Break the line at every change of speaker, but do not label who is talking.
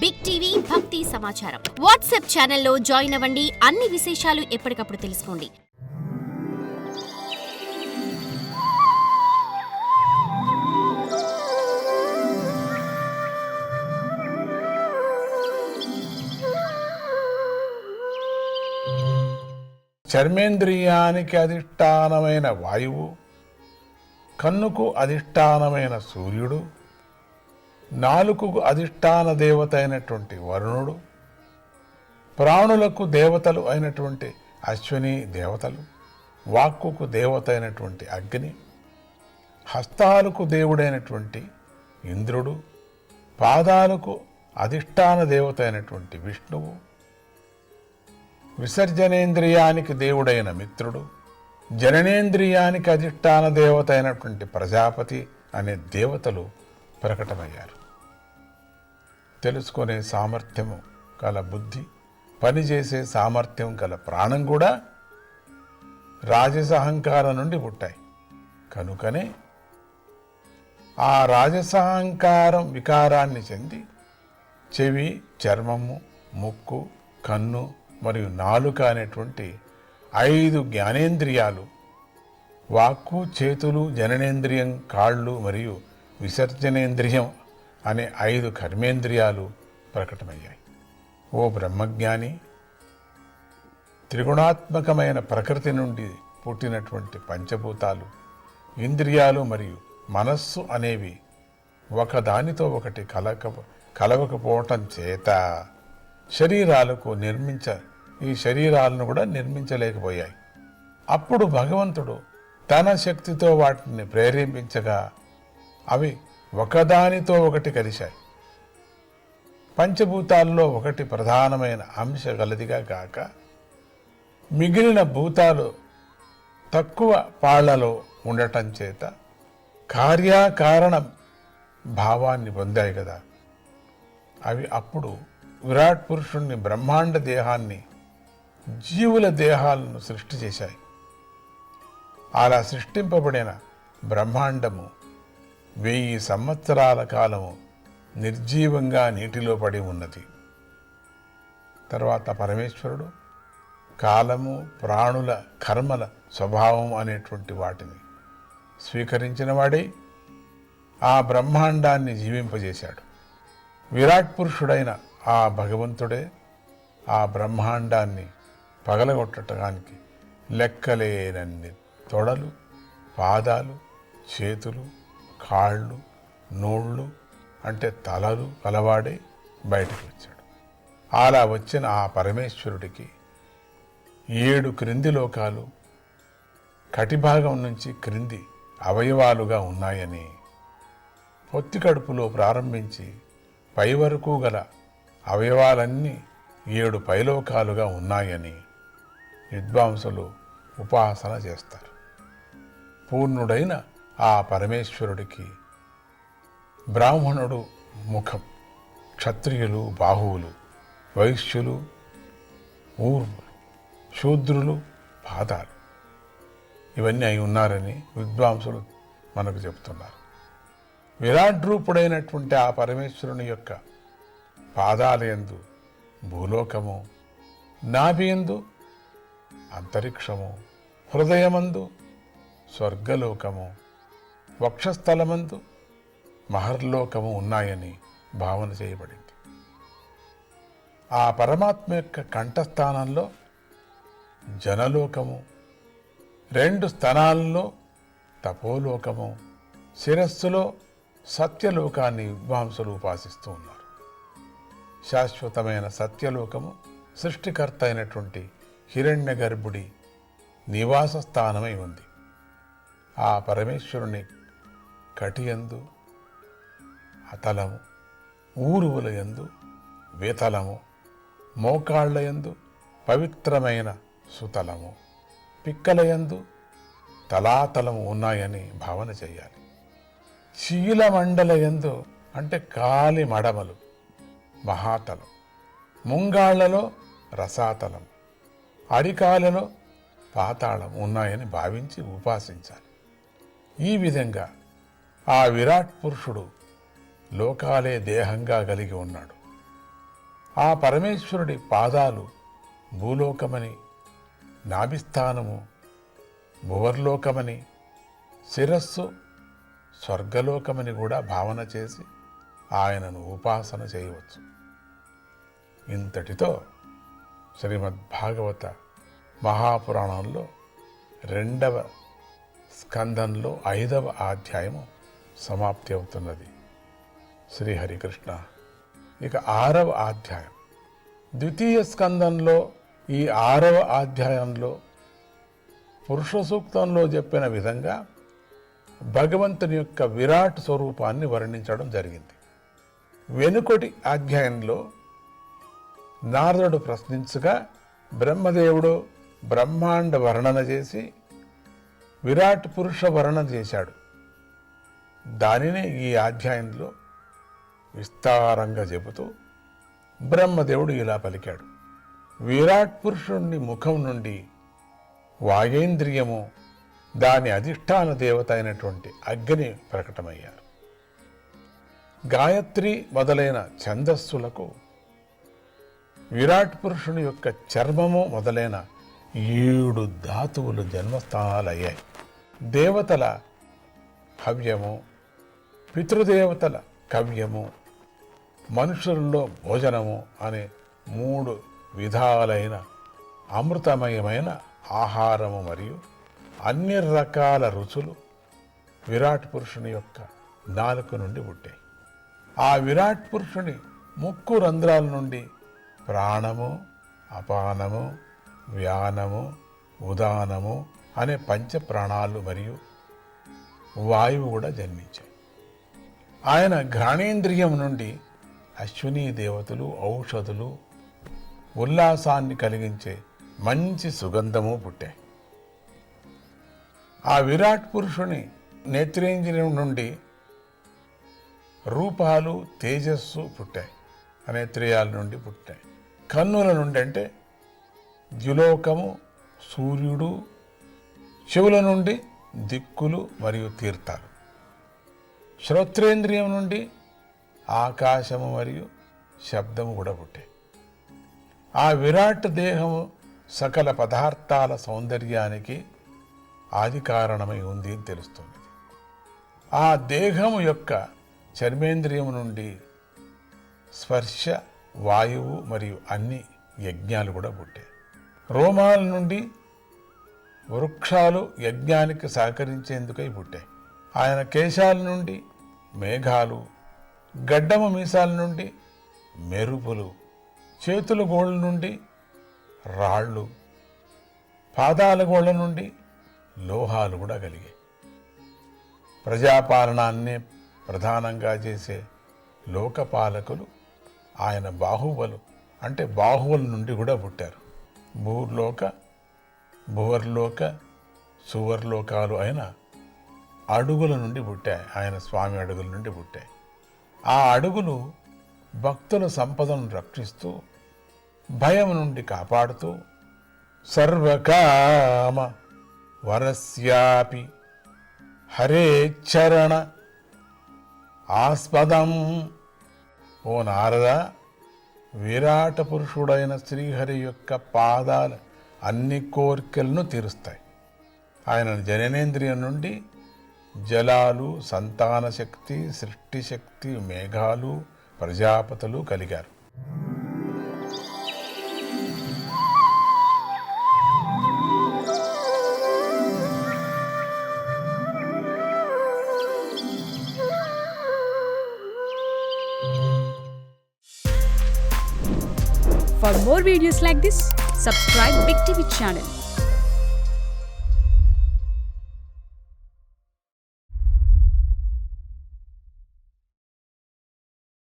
Big TV భక్తి సమాచారం WhatsApp ఛానల్లో జాయిన్ అవ్వండి. అన్ని విశేషాలు ఎప్పటికప్పుడు తెలుసుకోండి.
చర్మేంద్రియానికి అధిష్టానమైన వాయువు కన్నుకు అధిష్టానమైన సూర్యుడు నాలుకకు అధిష్టాన దేవత అయినటువంటి వరుణుడు ప్రాణులకు దేవతలు అయినటువంటి అశ్విని దేవతలు వాక్కుకు దేవత అయినటువంటి అగ్ని హస్తాలకు దేవుడైనటువంటి ఇంద్రుడు పాదాలకు అధిష్టాన దేవత అయినటువంటి విష్ణువు విసర్జనేంద్రియానికి దేవుడైన మిత్రుడు జననేంద్రియానికి అధిష్టాన దేవత అయినటువంటి ప్రజాపతి అనే దేవతలు ప్రకటమయ్యారు. తెలుసుకునే సామర్థ్యము గల బుద్ధి పనిచేసే సామర్థ్యం గల ప్రాణం కూడా రాజసహంకారం నుండి పుట్టాయి. కనుకనే ఆ రాజసహంకారం వికారాన్ని చెంది చెవి చర్మము ముక్కు కన్ను మరియు నాలుక అనేటువంటి ఐదు జ్ఞానేంద్రియాలు వాక్కు చేతులు జననేంద్రియం కాళ్ళు మరియు విసర్జనేంద్రియం అనే ఐదు కర్మేంద్రియాలు ప్రకటమయ్యాయి. ఓ బ్రహ్మజ్ఞాని త్రిగుణాత్మకమైన ప్రకృతి నుండి పుట్టినటువంటి పంచభూతాలు ఇంద్రియాలు మరియు మనస్సు అనేవి ఒకదానితో ఒకటి కలక కలవకపోవటం చేత శరీరాలకు నిర్మించ ఈ శరీరాలను కూడా నిర్మించలేకపోయాయి. అప్పుడు భగవంతుడు తన శక్తితో వాటిని ప్రేరేపించగా అవి ఒకదానితో ఒకటి కలిశాయి. పంచభూతాల్లో ఒకటి ప్రధానమైన అంశ గలదిగా కాక మిగిలిన భూతాలు తక్కువ పాళ్ళలో ఉండటం చేత కార్యాకారణ భావాన్ని పొందాయి కదా. అవి అప్పుడు విరాట్ పురుషుణ్ణి బ్రహ్మాండ దేహాన్ని జీవుల దేహాలను సృష్టి చేశాయి. అలా సృష్టింపబడిన బ్రహ్మాండము వెయ్యి సంవత్సరాల కాలము నిర్జీవంగా నీటిలో పడి ఉన్నది. తర్వాత పరమేశ్వరుడు కాలము ప్రాణుల కర్మల స్వభావం అనేటువంటి వాటిని స్వీకరించిన వాడే. ఆ బ్రహ్మాండాన్ని జీవింపజేశాడు. విరాట్ పురుషుడైన ఆ భగవంతుడే ఆ బ్రహ్మాండాన్ని పగలగొట్టడానికి లెక్కలేనన్ని తొడలు పాదాలు చేతులు కాళ్ళు నోళ్ళు అంటే తలలు కలవాడే బయటకు వచ్చాడు. అలా వచ్చిన ఆ పరమేశ్వరుడికి ఏడు క్రింది లోకాలు కటిభాగం నుంచి క్రింది అవయవాలుగా ఉన్నాయని పొత్తి కడుపులో ప్రారంభించి పై వరకు గల అవయవాలన్నీ ఏడు పైలోకాలుగా ఉన్నాయని విద్వాంసులు ఉపాసన చేస్తారు. పూర్ణుడైన ఆ పరమేశ్వరుడికి బ్రాహ్మణుడు ముఖం క్షత్రియులు బాహువులు వైశ్యులు ఊర్వులు శూద్రులు పాదాలు. ఇవన్నీ అయి ఉన్నారని విద్వాంసులు మనకు చెప్తున్నారు. విరాట్ రూపుడైనటువంటి ఆ పరమేశ్వరుని యొక్క పాదాలయందు భూలోకము నాభియందు అంతరిక్షము హృదయమందు స్వర్గలోకము వక్షస్థలమందు మహర్లోకము ఉన్నాయని భావన చేయబడింది. ఆ పరమాత్మ యొక్క కంఠస్థానంలో జనలోకము రెండు స్థానాల్లో తపోలోకము శిరస్సులో సత్యలోకాన్ని విద్వాంసులు ఉపాసిస్తూ ఉన్నారు. శాశ్వతమైన సత్యలోకము సృష్టికర్త అయినటువంటి హిరణ్య గర్భుడి నివాస స్థానమై ఉంది. ఆ పరమేశ్వరుని కటియందు అతలము ఊరువుల యందు వేతలము మోకాళ్ళయందు పవిత్రమైన సుతలము పిక్కలయందు తలాతలము ఉన్నాయని భావన చేయాలి. చీలమండలయందు అంటే కాలి మడమలు మహాతలం ముంగాళ్ళలో రసాతలం అరికాలలో పాతాళం ఉన్నాయని భావించి ఉపాసించాలి. ఈ విధంగా ఆ విరాట్ పురుషుడు లోకాలే దేహంగా కలిగి ఉన్నాడు. ఆ పరమేశ్వరుడి పాదాలు భూలోకమని నాభిస్థానము భువర్లోకమని శిరస్సు స్వర్గలోకమని కూడా భావన చేసి ఆయనను ఉపాసన చేయవచ్చు. ఇంతటితో శ్రీమద్భాగవత మహాపురాణంలో రెండవ స్కందంలో ఐదవ అధ్యాయము సమాప్తి అవుతున్నది. శ్రీహరికృష్ణ ఇక ఆరవ అధ్యాయం. ద్వితీయ స్కందంలో ఈ ఆరవ అధ్యాయంలో పురుష సూక్తంలో చెప్పిన విధంగా భగవంతుని యొక్క విరాట్ స్వరూపాన్ని వర్ణించడం జరిగింది. వెనుకటి అధ్యాయంలో నారదుడు ప్రశ్నించగా బ్రహ్మదేవుడు బ్రహ్మాండ వర్ణన చేసి విరాట్ పురుష వర్ణన చేశాడు. దానినే ఈ అధ్యాయంలో విస్తారంగా చెబుతూ బ్రహ్మదేవుడు ఇలా పలికాడు. విరాట్ పురుషుణ్ణి ముఖం నుండి వాగేంద్రియము దాని అధిష్టాన దేవత అయినటువంటి అగ్ని ప్రకటమయ్యారు. గాయత్రి మొదలైన ఛందస్సులకు విరాట్ పురుషుని యొక్క చర్మము మొదలైన ఏడు ధాతువులు జన్మస్థానాలయ్యాయి. దేవతల హవ్యము పితృదేవతల కవ్యము మనుషుల్లో భోజనము అనే మూడు విధాలైన అమృతమయమైన ఆహారము మరియు అన్ని రకాల రుచులు విరాట్ పురుషుని యొక్క నాలుక నుండి పుట్టాయి. ఆ విరాట్ పురుషుని ముక్కు రంధ్రాల నుండి ప్రాణము అపానము వ్యానము ఉదానము అనే పంచ ప్రాణాలు మరియు వాయువు కూడా జన్మించాయి. ఆయన ఘ్రాణేంద్రియం నుండి అశ్విని దేవతలు ఔషధులు ఉల్లాసాన్ని కలిగించే మంచి సుగంధము పుట్టాయి ఆ విరాట్ పురుషుని నేత్రేంద్రియం నుండి రూపాలు తేజస్సు పుట్టాయి నేత్రేయాల నేత్రియాల నుండి పుట్టాయి కన్నుల నుండి అంటే ద్యులోకము సూర్యుడు చెవుల నుండి దిక్కులు మరియు తీర్థాలు. శ్రోత్రేంద్రియం నుండి ఆకాశము మరియు శబ్దము కూడా పుట్టాయి ఆ విరాట్ దేహము సకల పదార్థాల సౌందర్యానికి ఆది కారణమై ఉంది అని తెలుస్తున్నది ఆ దేహము యొక్క చర్మేంద్రియం నుండి స్పర్శ వాయువు మరియు అన్ని యజ్ఞాలు కూడా పుట్టాయి రోమాల నుండి వృక్షాలు యజ్ఞానికి సహకరించేందుకై పుట్టాయి ఆయన కేశాల నుండి మేఘాలు గడ్డము మీసాల నుండి మెరుపులు చేతుల గోళ్ళ నుండి రాళ్ళు పాదాల గోళ్ళ నుండి లోహాలు కూడా కలిగాయి. ప్రజాపాలనాన్నే ప్రధానంగా చేసే లోకపాలకులు ఆయన బాహుబలు అంటే బాహువుల నుండి కూడా పుట్టారు. భూర్లోక భువర్లోక సువర్లోకాలు అయిన అడుగుల నుండి పుట్టాయి. ఆయన స్వామి అడుగుల నుండి పుట్టాయి. ఆ అడుగులు భక్తుల సంపదను రక్షిస్తూ భయం నుండి కాపాడుతూ సర్వకామ వరస్యాపి హరే చరణ ఆస్పదం. ఓ నారద విరాట పురుషుడైన శ్రీహరి యొక్క పాదాలు అన్ని కోరికలను తీరుస్తాయి. ఆయన జననేంద్రియం నుండి జలాలు సంతాన శక్తి సృష్టి శక్తి మేఘాలు ప్రజాపతులు కలిగారు
For more videos like this, subscribe Big TV channel